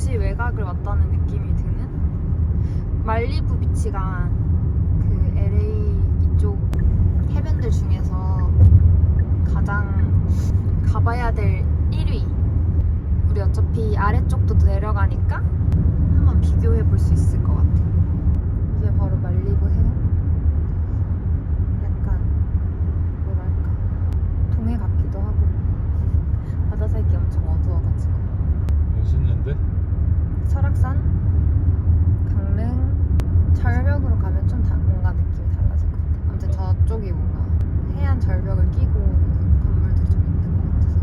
도시 외곽을 왔다는 느낌이 드는 말리부 비치가 그 LA 이쪽 해변들 중에서 가장 가봐야 될 1위. 우리 어차피 아래쪽도 내려가니까 한번 비교해 볼 수 있을 것 같아. 이게 바로 말리부 해요. 약간 뭐랄까 동해 같기도 하고 바다색이 엄청 어두워가지고 멋있는데? 설악산, 강릉, 절벽으로 가면 좀 다, 뭔가 느낌이 달라질 것 같아. 아무튼 저쪽이 뭔가 해안 절벽을 끼고 건물들이 좀 있는 것 같아서.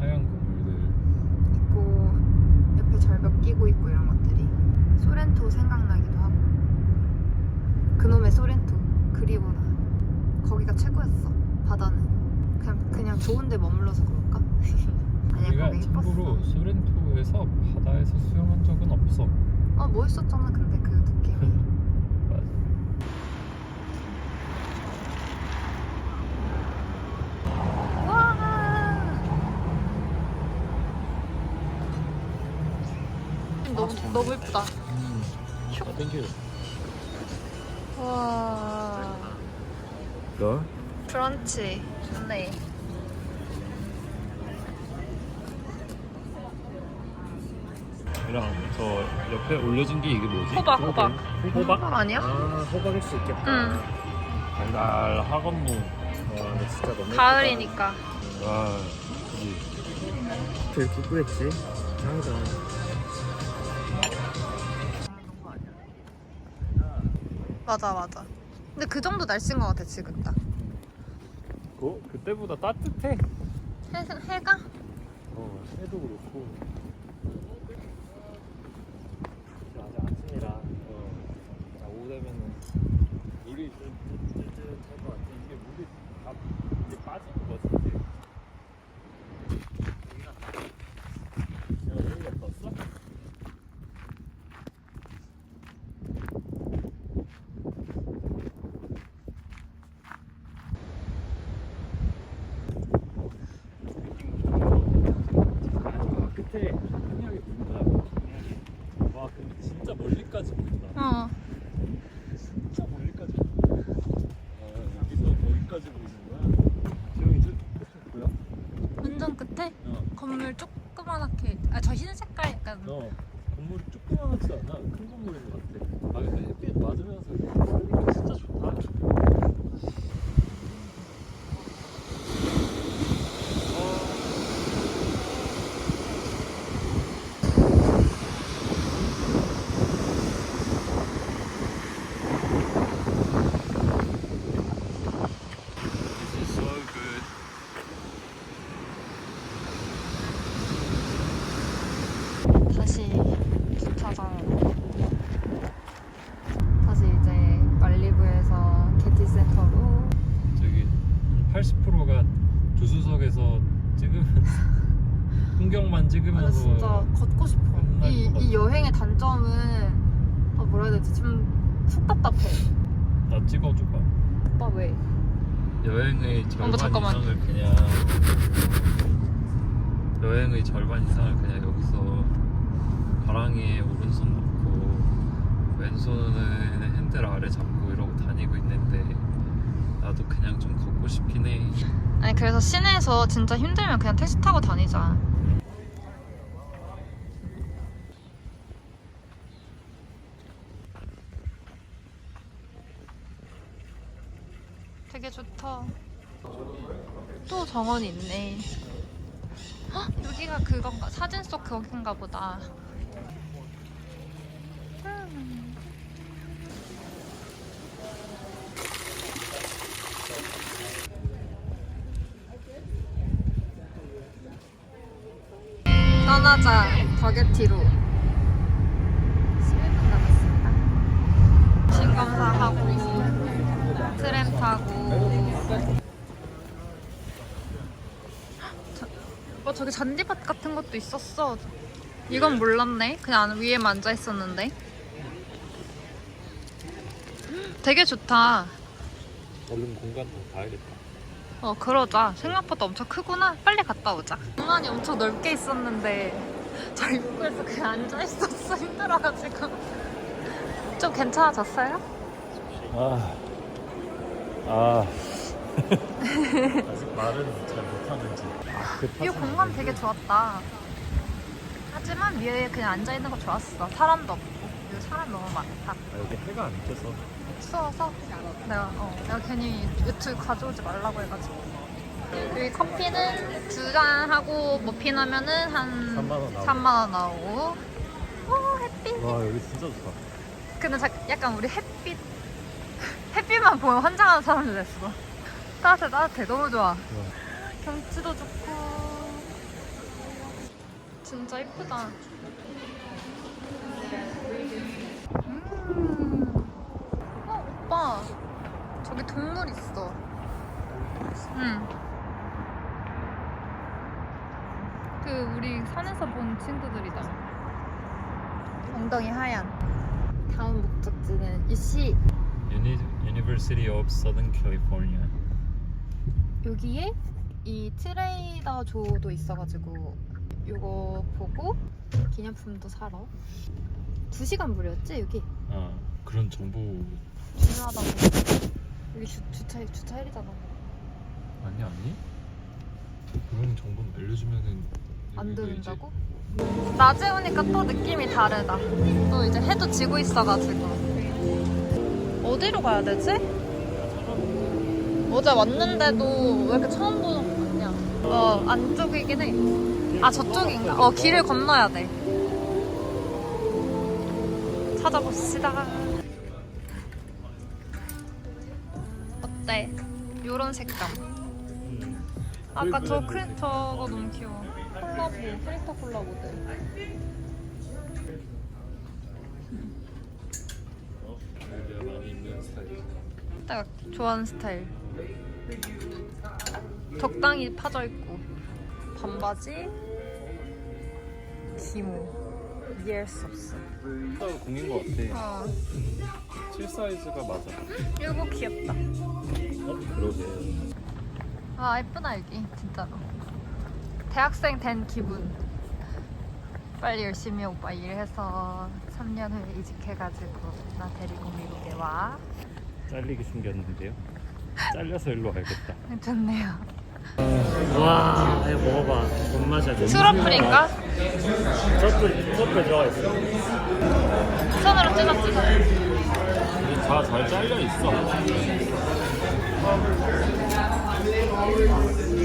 하얀 건물들. 있고 옆에 절벽 끼고 있고 이런 것들이 소렌토 생각나기도 하고. 그놈의 소렌토 그리워라 거기가 최고였어 바다는. 그냥 그냥 좋은데 머물러서 그럴까? 아니야 거기 참고로 예뻤어. 소렌토에서 바다에서 수영한 적은 없어. 어 멋있었잖아 근데 그 느낌이 맞아. 와! 너무 너무 예쁘다. 음. 아, 땡큐 와. 너? 브런치. 좋네 이랑 저 옆에 올려진 게 이게 뭐지? 호박 호박 호박? 아니야? 아 호박일 수 있겠다. 응 달달하건무 와 근데 진짜 너무 가을이니까 와 그지 예쁘다. 되게 기쁘겠지. 항상. 맞아 맞아 근데 그 정도 날씨인 것 같아 지금 딱 어? 그때보다 따뜻해 해, 해가? 어 해도 그렇고 아직 아침이라 어. 자, 오후 되면은 물이 좀 뜨뜻할 것 같아 이게 물이 다 이제 빠지는 거지 이제 야 여기 갔다 왔어? 아, 끝에 한약이 보인다. 와, 근데 진짜 멀리까지 보인다. 어 진짜 멀리까지 보인다. 아, 여기서 거기까지 보이는 거야? 지영이 저 끝에 뭐야? 완전 끝에 어. 건물 조그만하게 아 저 흰 색깔 약간 너 건물이 조그만하지 않아? 큰 건물인 것 같아. 아, 근데 햇빛 맞으면서 이거 진짜 좋다. This is so good. 다시 주차장으로 다시 이제 말리부에서 게티 센터로. 저기 한 80%가 조수석에서 찍으면 풍경만 아, 찍으면서 나 진짜 걷고 싶어. 이, 것이 여행의 단점은 아 뭐라 해야 되지? 좀속 답답해. 나 찍어줘봐 오빠 왜? 여행의 절반 잠깐만. 이상을 그냥 여행의 절반 이상을 그냥 여기서 가랑이에 오른손 놓고 왼손은 핸들 아래 잡고 이러고 다니고 있는데 나도 그냥 좀 걷고 싶긴 해. 아니 그래서 시내에서 진짜 힘들면 그냥 택시 타고 다니자. 되게 좋다. 또 정원이 있네. 헉, 여기가 그건가? 사진 속 거긴가 보다. 음. 떠나자 버게티로. 11분 남았습니다. 신검사하고 트램 타고. 어 저기 잔디밭 같은 것도 있었어. 이건 몰랐네. 그냥 위에 앉아 있었는데. 되게 좋다. 얼른 공간 좀 가야겠다. 어 그러자. 생각보다 엄청 크구나. 빨리 갔다 오자. 공간이 엄청 넓게 있었는데 저 입구에서 그냥 앉아 있었어. 힘들어가지고. 좀 괜찮아졌어요? 아, 아. 아직 말은 잘 못하는지. 아, 그 이 공간 되게 좋았다. 하지만 위에 그냥 앉아 있는 거 좋았어. 사람도 없고. 여기 사람 너무 많다. 아, 여기 해가 안 떠서. 추워서 내가 어 내가 괜히 유튜브 가져오지 말라고 해가지고. 여기 커피는 두 잔 하고 머핀 하면은 한 3만 원 나오고. 3만 원 나오고. 오 햇빛. 와, 여기 진짜 좋다. 근데 자, 약간 우리 햇빛 햇빛만 보면 환장하는 사람들 됐어. 따뜻해 따뜻해. 너무 좋아. 경치도 좋고. 진짜 이쁘다 음. 어 오빠 저기 동물 있어. 응. 그 우리 산에서 본 친구들이다. 엉덩이 하얀. 다음 목적지는 Uni- University of Southern California. 여기에 이 트레이더 조도 있어가지고 이거 보고 기념품도 사러. 2시간 무료였지 여기? 아, 그런 정보 중요하다고 여기 주, 주차 주차 1이잖아 아니 아니? 그런 정보는 알려주면은 안 듣는다고? 낮에 오니까 또 느낌이 다르다 또 이제 해도 지고 있어가지고 어디로 가야 되지? 어제 왔는데도 왜 이렇게 처음 보는 거 같냐 어 안쪽이긴 해 아 저쪽인가? 어 길을 건너야 돼 찾아봅시다 요런 색감 음. 아까 저 크리 저거 너무 귀여워. 콜라보 캐릭터 콜라보들. 어? 내가 스타일. 딱 좋아하는 스타일. 적당히 파져 있고 반바지 기모 이해할 수 없어. 딱 공인 것 같아. 어7 사이즈가 맞아. 이거 귀엽다. 어? 그러게. 아 예쁘다 여기 진짜로. 대학생 된 기분. 빨리 열심히 오빠 일해서 3년 후에 이직해가지고 나 데리고 미국에 와. 잘리게 생겼는데요. 잘려서 일로 가야겠다. 좋네요. 와 이거 먹어봐 돈 맛이야 돈 트러플인가? 트러플 트러플 들어가 있어 손으로 찢어 찢어. 다잘 잘려 있어.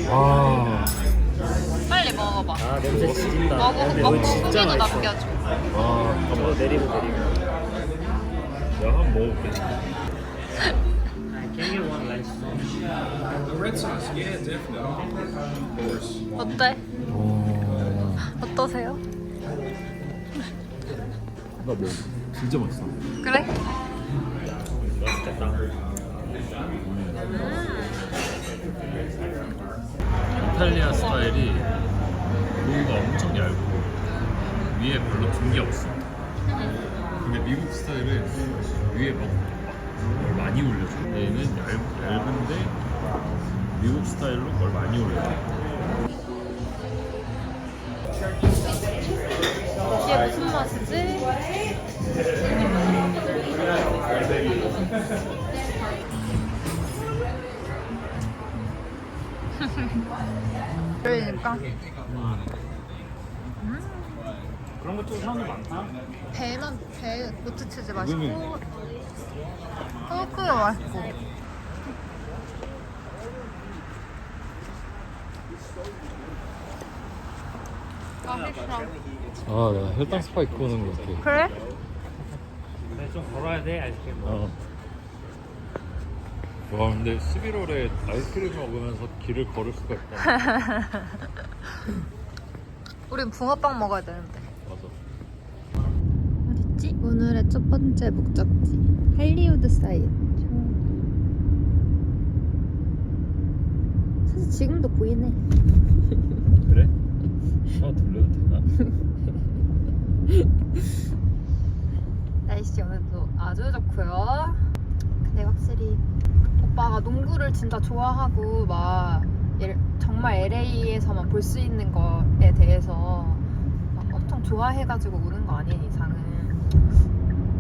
와. 빨리 먹어봐. 아 냄새 지린다 먹고 근데 먹고 진짜 후기도 맛있어 남겨줘. 아, 이거 잠깐만. 내리고 내리고 내가 한번 먹어볼게. The red sauce, yeah, definitely. Of course. 어때? 어떠세요? 나 먹어. 진짜 맛있어. 그래? 맛있겠다 이탈리아 스타일이 로우가 엄청 얇고 위에 별로 든게 없어. 근데 미국 스타일은 위에 막, 뭘 많이 올려줘. 얘는 얇, 얇은데 미국 스타일로 뭘 많이 올려줘. 이게 무슨 맛이지? 그러니까 그런 것도 사람들 많다 배는 배 고추치즈 맛있고 소스 맛있고 맛있어 아, 내가 혈당 스파이크 오는 거 같아. 그래? 근데 좀 걸어야 돼 아이스크림 어. 와, 근데 11월에 아이스크림 먹으면서 길을 걸을 수가 있다. 우린 붕어빵 먹어야 되는데? 오늘의 첫 번째 목적지 할리우드 사이드 사실 지금도 보이네 그래? 차 돌려도 되나? 날씨 오늘도 아주 좋고요. 근데 확실히 오빠가 농구를 진짜 좋아하고 막 예- 정말 LA에서만 볼 수 있는 거에 대해서 막 엄청 좋아해가지고 오는 거 아닌 이상은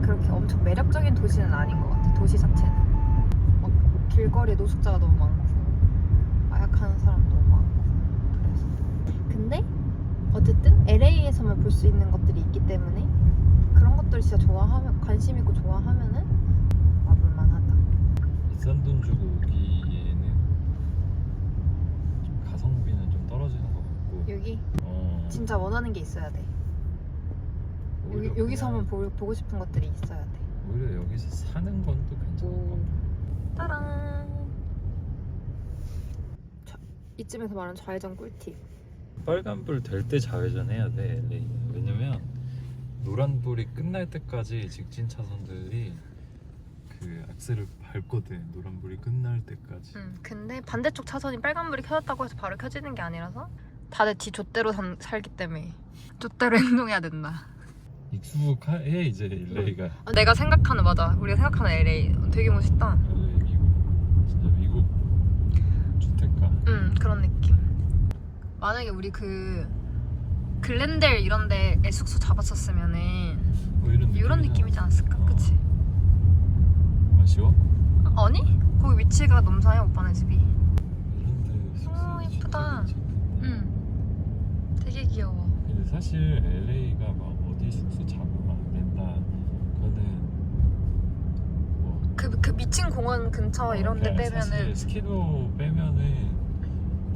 그렇게 엄청 매력적인 도시는 아닌 것 같아. 도시 자체는 막 길거리에 노숙자가 너무 많고 마약하는 사람 너무 많고 그래서 근데 어쨌든 LA에서만 볼 수 있는 것들이 있기 때문에 그런 것들 진짜 좋아하면 관심 있고 좋아하면은 와볼만 하다. 비싼 돈 주고 오기에는 좀 가성비는 좀 떨어지는 것 같고 여기 어, 진짜 원하는 게 있어야 돼. 오히려 여기, 여기서만 그냥- 보, 보고 싶은 것들이 있어야 돼. 오히려 여기서 사는 건 또 괜찮을 것 같아 따란. 자, 이쯤에서 말하는 좌회전 꿀팁. 빨간불 될 때 좌회전 해야 돼 LA는 왜냐면 노란불이 끝날 때까지 직진 차선들이 그 악셀을 밟거든 노란불이 끝날 때까지 응. 근데 반대쪽 차선이 빨간불이 켜졌다고 해서 바로 켜지는 게 아니라서 다들 지 좆대로 산- 살기 때문에 좆대로 행동해야 된다. 익숙해 이제 LA가 아, 내가 생각하는 맞아. 우리가 생각하는 LA 되게 멋있다. LA 미국 진짜 미국 주택가 응 그런 느낌. 만약에 우리 그 글렌델 이런 데에 숙소 잡았었으면은 뭐 이런 이런. 느낌이지 않았을까? 어. 그치? 아쉬워? 아니? 거기 위치가 넘사해 오빠네 집이. 어, 예쁘다. 응. 되게 귀여워. 근데 사실 LA가 막 숙소 잡으면 안 된다 그거는 뭐 그, 그 미친 공원 근처 이런 데 사실 빼면은 스키도 빼면은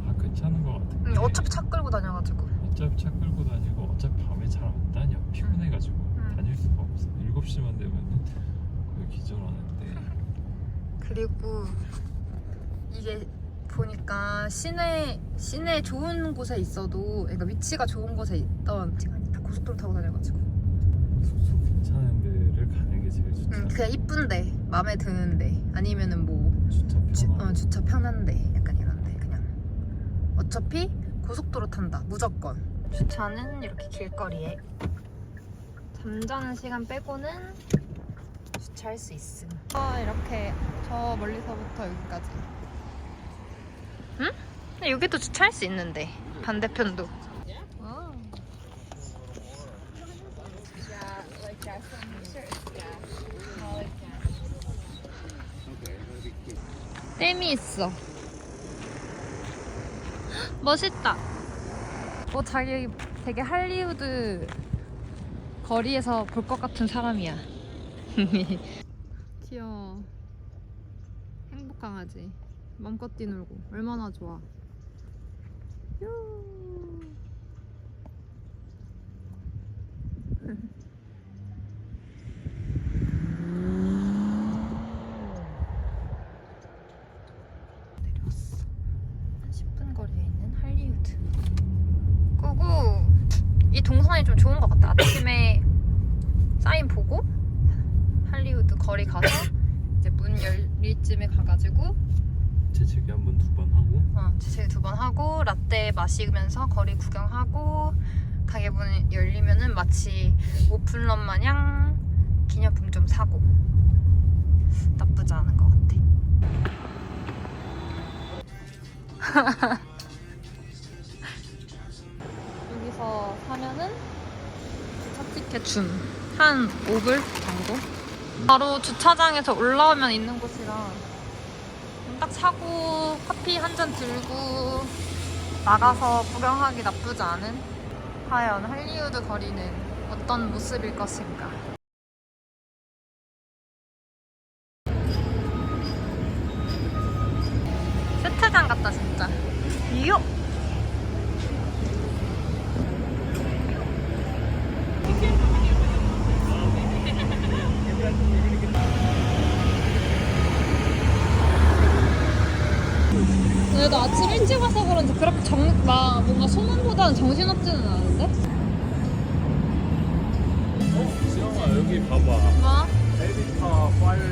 다 괜찮은 것 같은데 응, 어차피 차 끌고 다녀가지고. 어차피 차 끌고 다니고 어차피 밤에 잘 안 다녀 피곤해가지고 응. 다닐 수가 없어 7시만 되면은 거의 기절하는데 그리고 이게 보니까 시내 시내 좋은 곳에 있어도 그러니까 위치가 좋은 곳에 있던 시간이 다 고속도로 타고 다녀가지고. 숙소 괜찮은 데를 가는 게 제일 좋죠 응, 그냥 이쁜데 마음에 드는데 아니면은 뭐 주차 주, 편하고. 어, 주차 편한데 약간 이런데 그냥. 어차피 고속도로 탄다 무조건. 주차는 이렇게 길거리에. 잠자는 시간 빼고는 주차할 수 있음. 아 이렇게 저 멀리서부터 여기까지. 응? 근데 여기도 주차할 수 있는데 반대편도 어. 댐이 있어. 멋있다. 어, 자기 되게 할리우드 거리에서 볼 것 같은 사람이야. 귀여워. 행복 강아지. 맘껏 뛰놀고 얼마나 좋아. 뾰. 내려왔어. 한 10분 거리에 있는 할리우드. 그리고 이 동선이 좀 좋은 것 같아. 아침에 사인 보고 할리우드 거리 가서 이제 문 열릴 쯤에 가가지고 재채기 한 번 두 번 하고 어, 재채기 두 번 하고 라떼 마시면서 거리 구경하고 가게 문 열리면은 마치 오픈런 마냥 기념품 좀 사고 나쁘지 않은 것 같아. 여기서 사면은 주차 티켓 줌. 한 5불 정도? 바로 주차장에서 올라오면 있는 곳이라 딱 사고 커피 한 잔 들고 나가서 구경하기 나쁘지 않은 과연 할리우드 거리는 어떤 모습일 것인가 그래도 아침 일찍 와서 그런지 그렇게 정, 막 뭔가 소문보다는 정신없지는 않은데? 어? 지영아 여기 봐봐 뭐? 에디터 파이어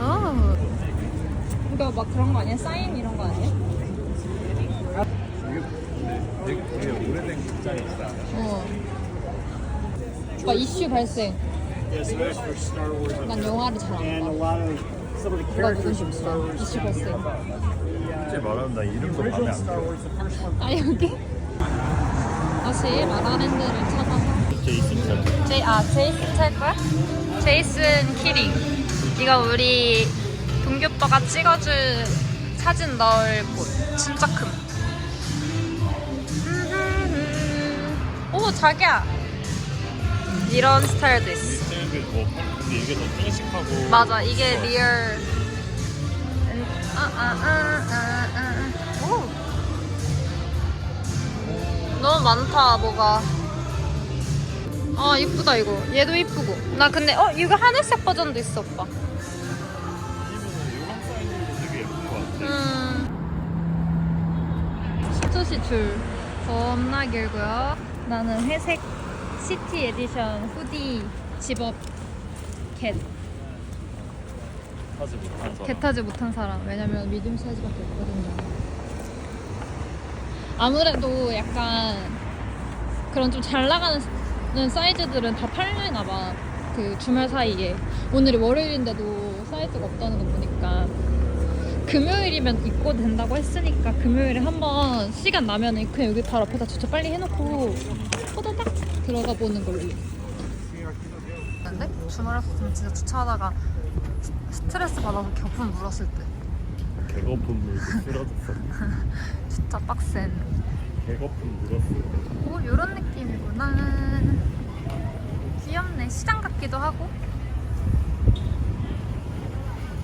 아. 이거 막 그런 거 아니야? 사인 이런 거 아니야? 되게, 되게 오래된 극장이 있다. 어. 오빠 이슈 발생. Yes, so that's for Star Wars. 난 영화를 잘안 And 봐. Characters 누군지. 이슈 발생. 솔직히 말하면 나 이름도 마음에 Original 안 Star 들어. Wars, the first one. 아 여기? 다시 라라랜드를 찾아서 제이슨 잘. 제이 아 제이슨 찰 거야? 제이슨 키링. 이거 우리 동규 오빠가 찍어준 사진 넣을 곳. 진짜 큼. 오 자기야. 이런 스타일도 있어. 뭐, 근데 이게 더 클래식하고. 맞아 이게 리얼. 아아 아 아 오. 너무 많다 뭐가. 아 이쁘다 이거. 얘도 이쁘고. 나 근데 어 이거 하늘색 버전도 있어 오빠. 이런 사이즈도 되게 예쁜 것 같아. 음. 시투시 줄 겁나 길고요. 나는 회색 시티 에디션 후디 집업 겟. 하지 못한 사람. 개 타지 못한 사람. 왜냐면 미디움 사이즈밖에 없거든요. 아무래도 약간 그런 좀 잘 나가는 사이즈들은 다 팔리나 봐. 그 주말 사이에. 오늘이 월요일인데도 사이즈가 없다는 거 보니까. 금요일이면 입고 된다고 했으니까 금요일에 한번 시간 나면은 그냥 여기 바로 앞에다 주차 빨리 해놓고 호다닥 들어가 보는 걸로. 근데 주말이었으면 진짜 주차하다가 스트레스 받아서 겨품 물었을 때. 개거품 물고 쓰러졌어. 진짜 빡센. 개거품 물었어. 오 요런 느낌이구나. 귀엽네. 시장 같기도 하고.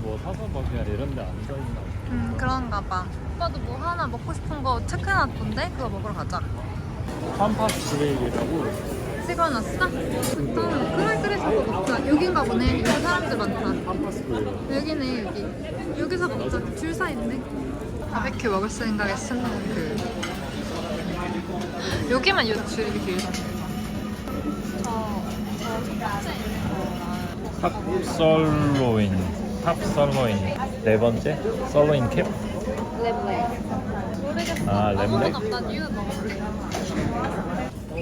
뭐 사서 막 그냥 이런 데 앉아 있나. 음 그런가 봐. 오빠도 뭐 하나 먹고 싶은 거 체크해놨던데? 그거 먹으러 가자. 팜파스 그레일이라고 찍어놨어? 일단 그래 그래 저거 먹자 여긴가 보네 여기 사람들 많다. 여기네 여기 여기서 먹자 줄 서 있네 바베큐 먹을 생각에 쓰는 그 여기만 요 줄이 길다 탑 솔로인. 탑 솔로인. 네 번째? 솔로인 캡? 모르겠어 아, 랩렉? 없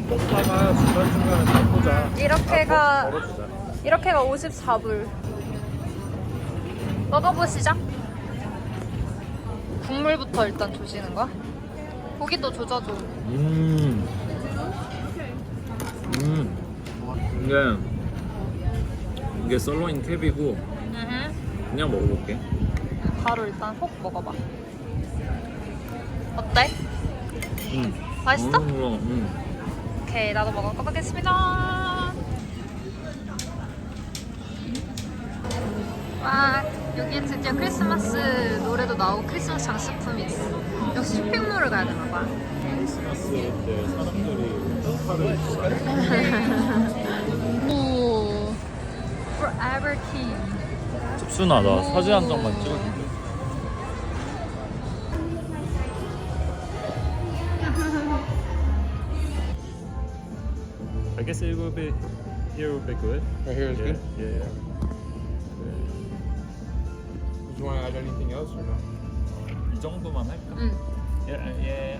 먹다가 중간중간에 바꾸자. 이렇게가 걸어주자. 이렇게가 54불 먹어보시죠 국물부터 일단 조시는 거야? 고기도 조져줘 음. 음. 이게 이게 솔로인 캡이고 그냥 먹어볼게. 바로 일단 콕 먹어봐 어때? 음. 맛있어? 음. 음. 오케이 나도 먹어보겠습니다. 와 여기에 드디어 크리스마스 노래도 나오고 크리스마스 장식품이 있어. 역시 쇼핑몰을 가야 되나봐. 크리스마스 때 사람들이 오 Forever King 습순아 나 사진 한 장만 찍어줄게. I guess it will be here will be good. Right here is Yeah, good. yeah, yeah. Do you want to add anything else or no? 이 정도만 할까? 응 예, 예.